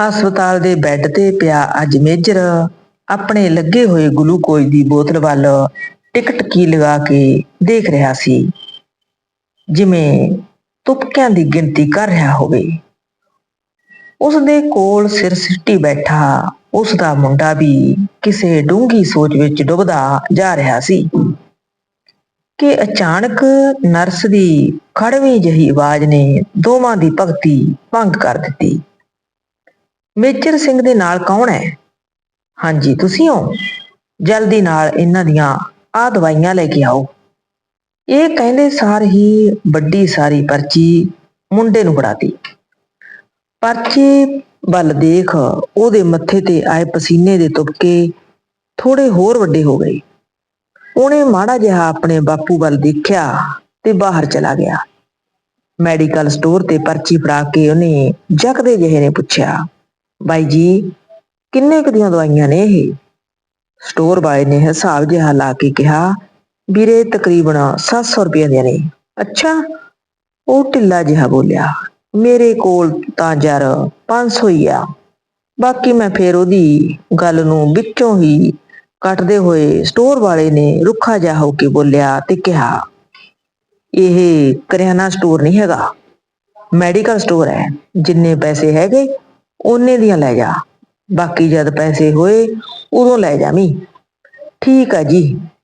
ਹਸਪਤਾਲ ਦੇ ਬੈੱਡ ਤੇ ਪਿਆ ਅੱਜ ਮੇਜਰ। ਆਪਣੇ ਲੱਗੇ ਹੋਏ ਗਲੂਕੋਜ਼ ਦੀ ਬੋਤਲ ਵੱਲ ਟਿਕਟਕੀ ਲਗਾ ਕੇ ਦੇਖ ਰਿਹਾ ਸੀ। ਜਿਵੇਂ ਤੁਪਕਿਆਂ ਦੀ ਗਿਣਤੀ ਕਰ ਰਿਹਾ ਹੋਵੇ। ਉਸ ਦੇ ਕੋਲ ਸਿਰ ਸਿੱਟੀ ਬੈਠਾ ਉਸ ਦਾ ਮੁੰਡਾ ਵੀ ਕਿਸੇ ਡੂੰਘੀ ਸੋਚ ਵਿੱਚ ਡੁੱਬਦਾ ਜਾ ਰਿਹਾ ਸੀ। ਕਿ ਅਚਾਨਕ ਨਰਸ ਦੀ ਖੜਵੀਂ ਜਿਹੀ ਆਵਾਜ਼ ਨੇ ਦੋਵਾਂ ਦੀ ਭਗਤੀ ਭੰਗ ਕਰ ਦਿੱਤੀ। ਮੇਜਰ ਸਿੰਘ ਦੇ ਨਾਲ ਕੌਣ ਹੈ? ਹਾਂਜੀ, ਤੁਸੀਂ ਹੋ? ਜਲਦੀ ਨਾਲ ਇਹਨਾਂ ਦੀਆਂ ਆ ਦਵਾਈਆਂ ਲੈ ਕੇ ਆਓ। ਇਹ ਕਹਿੰਦੇ ਸਾਰ ਹੀ ਵੱਡੀ ਸਾਰੀ ਪਰਚੀ ਮੁੰਡੇ ਨੂੰ ਫੜਾਤੀ। ਪਰਚੀ ਵੱਲ ਦੇਖ ਉਹਦੇ ਮੱਥੇ ਤੇ ਆਏ ਪਸੀਨੇ ਦੇ ਤੁਪਕੇ ਥੋੜੇ ਹੋਰ ਵੱਡੇ ਹੋ ਗਏ। ਉਹਨੇ ਮਾੜਾ ਜਿਹਾ ਆਪਣੇ ਬਾਪੂ ਵੱਲ ਦੇਖਿਆ ਤੇ ਬਾਹਰ ਚਲਾ ਗਿਆ। ਮੈਡੀਕਲ ਸਟੋਰ ਤੇ ਪਰਚੀ ਫੜਾ ਕੇ ਉਹਨੇ ਜਗਦੇ ਜਿਹੇ ਨੇ ਪੁੱਛਿਆ ਬਾਈ ਜੀ, ਕਿੰਨੇ ਕੁ ਦੀਆਂ ਦਵਾਈਆਂ ਨੇ ਇਹ? ਸਟੋਰ ਵਾਲੇ ਨੇ ਹਿਸਾਬ ਜਿਹਾ ਲਾ ਕੇ ਕਿਹਾ, ਵੀਰੇ ਤਕਰੀਬਨ 700 ਰੁਪਏ ਦੀਆਂ ਨੇ। ਅੱਛਾ, ਉਹ ਢਿੱਲਾ ਜਿਹਾ ਬੋਲਿਆ, ਮੇਰੇ ਕੋਲ ਤਾਂ ਯਾਰ 500 ਹੀ ਆ। ਬਾਕੀ ਮੈਂ ਫੇਰ ਉਹਦੀ ਗੱਲ ਨੂੰ ਵਿੱਚੋਂ ਹੀ ਕੱਟਦੇ ਹੋਏ ਸਟੋਰ ਵਾਲੇ ਨੇ ਰੁੱਖਾ ਜਿਹਾ ਹੋ ਕੇ ਬੋਲਿਆ ਤੇ ਕਿਹਾ, ਇਹ ਕਰਿਆਨਾ ਸਟੋਰ ਨਹੀਂ ਹੈਗਾ। ਮੈਡੀਕਲ ਸਟੋਰ ਹੈ, ਜਿੰਨੇ ਪੈਸੇ ਹੈਗੇ ਓਨੇ ਦੀਆਂ ਲੈ ਜਾ ਬਾਕੀ ਜਦ ਪੈਸੇ ਹੋਏ, ਉਦੋਂ ਲੈ ਜਾਵੀਂ ਠੀਕ ਆ ਜੀ,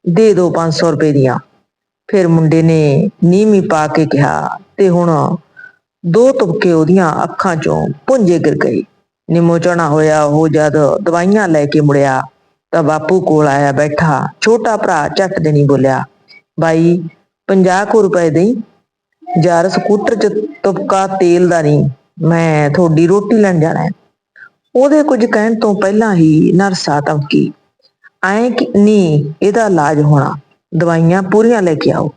ਦੇ ਦਿਓ 500 ਰੁਪਏ ਦੀਆਂ। ਫਿਰ ਮੁੰਡੇ ਨੇ ਨੀਵੀਂ ਪਾ ਕੇ ਕਿਹਾ ਤੇ ਹੁਣ ਦੋ ਤੁਪਕੇ ਉਹਦੀਆਂ ਅੱਖਾਂ ਚੋਂ ਪੁੰਜੇ ਗਿਰ ਗਏ। ਨਿੰਮੋ ਚੜਾ ਹੋਇਆ, ਉਹ ਜਦ ਦਵਾਈਆਂ ਲੈ ਕੇ ਮੁੜਿਆ, ਤਾਂ ਬਾਪੂ ਕੋਲ ਆਇਆ ਬੈਠਾ, ਛੋਟਾ ਭਰਾ ਝੱਟ ਦੇਣੀ ਬੋਲਿਆ, ਬਾਈ 50 ਕੁ ਰੁਪਏ ਦੇਈ? ਯਾਰ ਸਕੂਟਰ 'ਚ ਤੁਪਕਾ ਤੇਲ ਦਾ ਨਹੀਂ। ਮੈਂ ਤੁਹਾਡੀ ਰੋਟੀ ਲੈਣ ਜਾਣਾ ਹੈ। ਉਹਦੇ ਕੁਝ ਕਹਿਣ ਤੋਂ ਪਹਿਲਾਂ ਹੀ ਨਰਸਾ ਧਮਕੀ। ਐਂ ਕਿ ਨਹੀਂ ਇਹਦਾ ਇਲਾਜ ਹੋਣਾ। ਦਵਾਈਆਂ ਪੂਰੀਆਂ ਲੈ ਕੇ ਆਓ।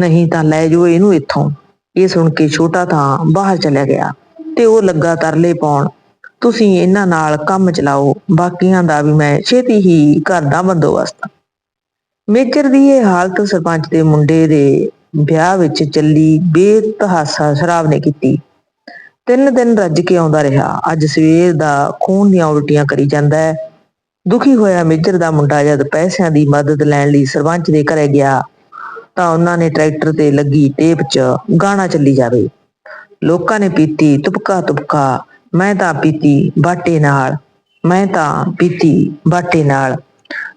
ਨਹੀਂ ਤਾਂ ਲੈ ਜਾਓ ਇਹਨੂੰ ਇੱਥੋਂ। ਇਹ ਸੁਣ ਕੇ ਛੋਟਾ ਤਾਂ ਬਾਹਰ ਚਲਾ ਗਿਆ ਤੇ ਉਹ ਲੱਗਾ ਤਰਲੇ ਪਾਉਣ। ਤੁਸੀਂ ਇਹਨਾਂ ਨਾਲ ਕੰਮ ਚਲਾਓ, ਬਾਕੀਆਂ ਦਾ ਵੀ ਮੈਂ ਛੇਤੀ ਹੀ ਕਰਦਾ ਬੰਦੋਬਸਤ। ਮੇਜਰ ਦੀ ਇਹ ਹਾਲਤ ਸਰਪੰਚ ਦੇ ਮੁੰਡੇ ਦੇ ਵਿਆਹ ਵਿੱਚ ਚੱਲੀ ਬੇਤਹਾਸਾ ਸ਼ਰਾਬ ਨੇ ਕੀਤੀ। ਤਿੰਨ ਦਿਨ ਰੱਜ ਕੇ ਆਉਂਦਾ ਰਿਹਾ। ਅੱਜ ਸਵੇਰ ਦਾ ਖੂਨ ਦੀਆਂ ਉਲਟੀਆਂ ਕਰੀ ਜਾਂਦਾ ਹੈ। ਦੁਖੀ ਹੋਇਆ ਮੇਜਰ ਦਾ ਮੁੰਡਾ ਜਦ ਪੈਸਿਆਂ ਦੀ ਮਦਦ ਲੈਣ ਲਈ ਸਰਪੰਚ ਦੇ ਘਰੇ ਗਿਆ, ਤਾਂ ਉਹਨਾਂ ਨੇ ਟਰੈਕਟਰ ਤੇ ਲੱਗੀ ਟੇਪ 'ਚ ਗਾਣਾ ਚੱਲੀ ਜਾਵੇ। ਲੋਕਾਂ ਨੇ ਪੀਤੀ ਤੁਪਕਾ ਤੁਪਕਾ, ਮੈਂ ਤਾਂ ਪੀਤੀ ਬਾਟੇ ਨਾਲ, ਮੈਂ ਤਾਂ ਪੀਤੀ ਬਾਟੇ ਨਾਲ।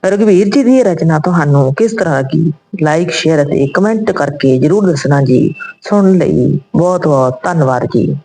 ਰਗਵੀਰ ਜੀ ਦੀ ਰਚਨਾ ਤੁਹਾਨੂੰ ਕਿਸ ਤਰ੍ਹਾਂ ਲੱਗੀ? ਲਾਈਕ ਸ਼ੇਅਰ ਅਤੇ ਕਮੈਂਟ ਕਰਕੇ ਜਰੂਰ ਦੱਸਣਾ ਜੀ। ਸੁਣਨ ਲਈ ਬਹੁਤ ਬਹੁਤ ਧੰਨਵਾਦ ਜੀ।